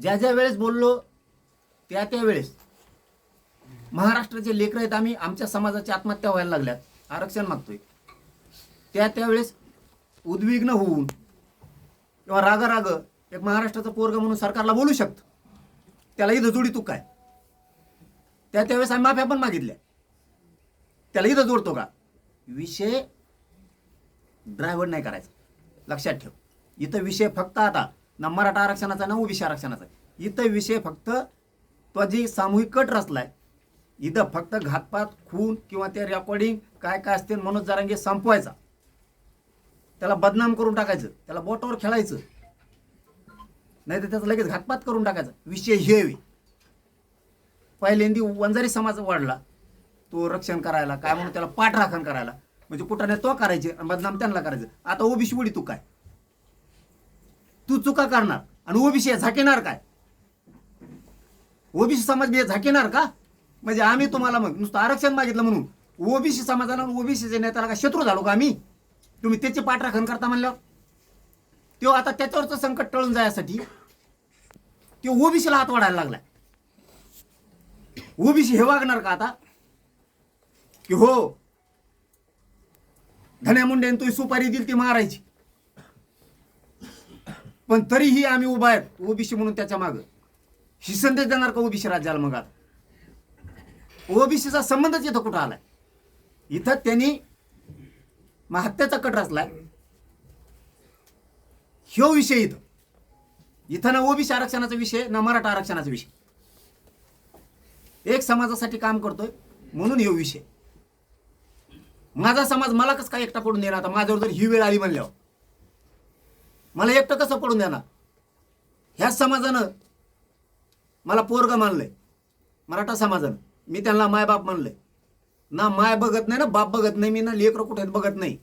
ज्या ज्या वेळेस बोललो त्या त्या वेळेस. महाराष्ट्राचे लेकर आहेत आम्ही आमच्या समाजाची आत्महत्या व्हायला लागल्यात. आरक्षण मागतोय. त्या त्यावेळेस उद्विग्न होऊन किंवा राग राग एक महाराष्ट्राचं पोरग म्हणून सरकारला बोलू शकतं. त्याला इथं जोडी तू काय? त्या त्यावेळेस आम्ही माफ्या पण मागितल्या. त्याला इथं जोडतो का? विषय ड्रायव्हर नाही करायचा. लक्षात ठेव. इथं विषय फक्त आता ना मराठा आरक्षणाचा ना ओबीसी आरक्षणाचा. इथं विषय फक्त तो जी सामूहिक कट रचलाय इथं फक्त घातपात खून किंवा ते रेकॉर्डिंग काय काय असते मनोज जारांगे संपवायचा. त्याला बदनाम करून टाकायचं त्याला बोटावर खेळायचं. नाही तर त्याचा लगेच घातपात करून टाकायचा. विषय हे पहिल्यांदी वंजारी समाज वाढला. तो रक्षण करायला काय म्हणून त्याला पाठराखण करायला. म्हणजे कुठाने तो करायचे आणि बदनाम त्यांना करायचं. आता ओबीसी उडी तू काय? तू चुका करणार. आणि ओबीसी झाकेणार काय? ओबीसी समाज बी झाकेणार का? म्हणजे आम्ही तुम्हाला मग नुसतं आरक्षण मागितलं म्हणून. ओबीसी समाजाला ओबीसीच्या नेत्याला का शत्रू झालो का आम्ही? तुम्ही त्याची पाठराखण करता म्हणल्यावर. तो आता त्याच्यावरचं संकट टळून जाण्यासाठी तो ओबीसीला हात वाढायला लागलाय. ओबीसी हे वागणार का आता? की हो धन्या मुंडेने तुझी सुपारी दिली ती मारायची. पण तरीही आम्ही उभा आहेत ओबीसी म्हणून त्याच्या मागं. ही संदेश देणार का ओबीसी राज्याला मग आता? ओबीसीचा संबंधच इथं कुठं आलाय? इथं त्यांनी मग हत्याचा कट रचलाय. ह्यो विषय इथं. इथं ना ओबीसी आरक्षणाचा विषय ना मराठा आरक्षणाचा विषय. एक समाजासाठी काम करतोय म्हणून ह्यो विषय. माझा समाज मला कसं काय एकटा पडून देणार आता? माझ्यावर जर ही वेळ आली म्हणल्यावर. मला एकटं कसं पडून देणार? ह्याच समाजानं मला पोरग मानलंय. मराठा समाजानं. मी त्यांना मायबाप मानलंय. ना माय बघत नाही ना बाप बघत नाही मी ना लेकरं कुठे बघत नाही.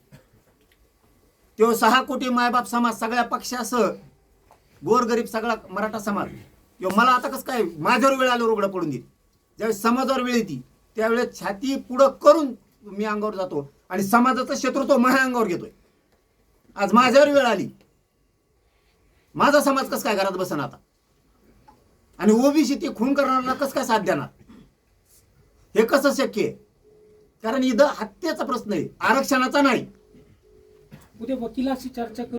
तो सहा कोटी मायबाप समाज सगळ्या पक्षासह गोरगरीब सगळा मराठा समाज. यो मला आता कसं काय माझ्यावर वेळ आल्यावर उघडं पडून देईल? ज्यावेळेस समाजावर वेळ येते त्यावेळेस छाती पुढं करून मी अंगावर जातो आणि समाजाचं शत्रुत्व माझ्या अंगावर घेतोय. आज माझ्यावर वेळ आली. माझा समाज कस काय घरात बसन आता? आणि ओबीसी ते खून करणाऱ्यांना कसं काय साथ देणार? हे कसं शक्य आहे? कारण इथं हत्येचा प्रश्न आहे आरक्षणाचा नाही. उद्या वकिलाशी चर्चा करू.